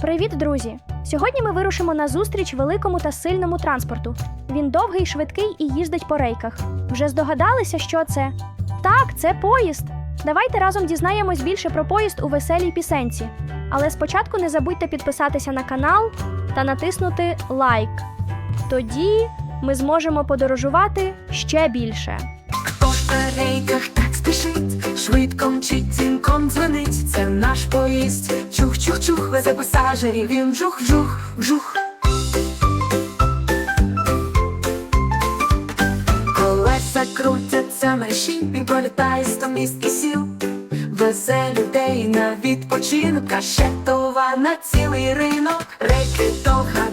Привіт, друзі! Сьогодні ми вирушимо на зустріч великому та сильному транспорту. Він довгий, швидкий і їздить по рейках. Вже здогадалися, що це? Так, це поїзд. Давайте разом дізнаємось більше про поїзд у веселій пісенці. Але спочатку не забудьте підписатися на канал та натиснути лайк. Тоді ми зможемо подорожувати ще більше. Хто на рейках спішить, швидко мчить, дзвінком дзвонить, це наш поїзд. Чух-чух-чух, везе пасажирів, він жух-жух, жух. Колеса крутяться мерщій, він пролітає сто міст і сіл. Везе людей на відпочинок, а ще товар на цілий ринок. Рейки довга,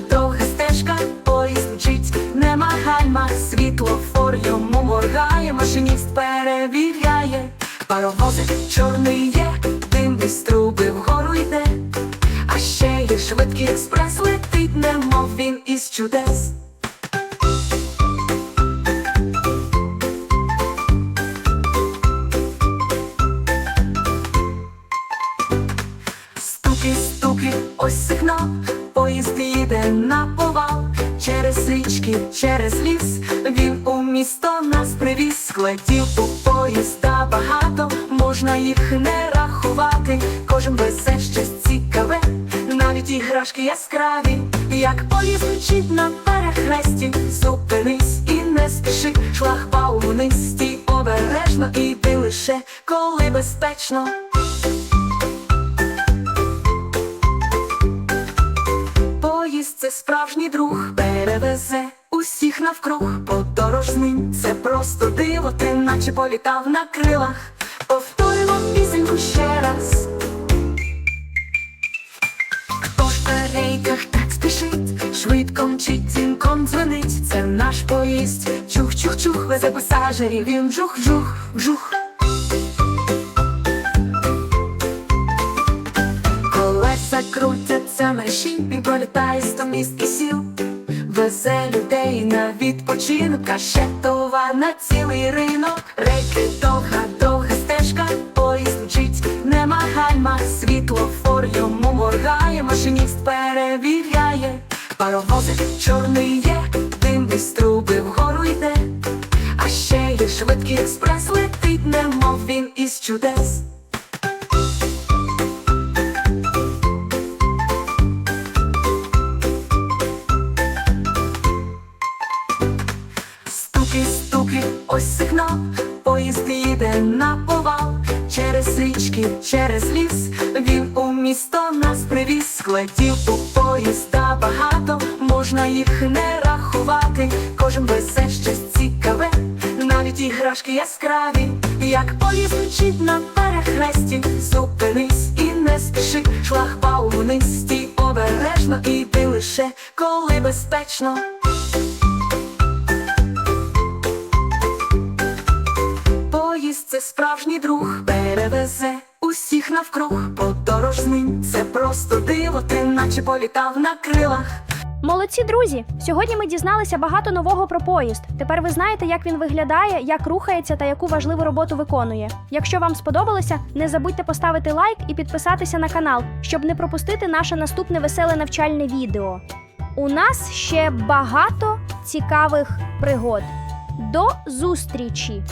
світлофор йому моргає, машиніст перевіряє, паровозик чорний є, дим із труби вгору йде, а ще є швидкий експрес, летить, немов він із чудес. Стуки, стуки, ось сигнал, поїзд їде на повал. Через річки, через ліс, він місто нас привіз. Складів у поїзда багато, можна їх не рахувати. Кожен везе щось цікаве, навіть іграшки яскраві. Як поїзд мчить на перехресті, зупинись і не спіши, шлагбаум вниз, стій обережно, іди лише коли безпечно. Навкруг. Подорож з це просто диво, ти наче політав на крилах. Повторимо пісеньку ще раз. Хто ж на рейках так спішить, швидко мчить, дзвінком дзвонить, це наш поїзд. Чух-чух-чух, везе пасажирів, він жух-жух, жух. Колеса крутяться мерщій, він пролітає сто міст і сіл. Везе людей на відпочинок, а ще товар на цілий ринок. Рейки довга, довга стежка, поїзд мчить, нема гальма, світлофор йому моргає, машиніст перевіряє, паровозик чорний є, дим із труби вгору йде, а ще є швидкий експрес, летить, немов він із чудес. Ось сигнал, поїзд їде на повал. Через річки, через ліс, він у місто нас привіз. Складів у поїзда багато, можна їх не рахувати. Кожен везе щось цікаве, навіть іграшки яскраві. Як поїзд мчить на перехресті, зупинись і не спіши, шлагбаум вниз, стій обережно, іди лише коли безпечно. Це справжній друг, перевезе усіх навкруг. Подорож з ним це просто диво, ти наче політав на крилах. Молодці, друзі! Сьогодні ми дізналися багато нового про поїзд. Тепер ви знаєте, як він виглядає, як рухається та яку важливу роботу виконує. Якщо вам сподобалося, не забудьте поставити лайк і підписатися на канал, щоб не пропустити наше наступне веселе навчальне відео. У нас ще багато цікавих пригод. До зустрічі!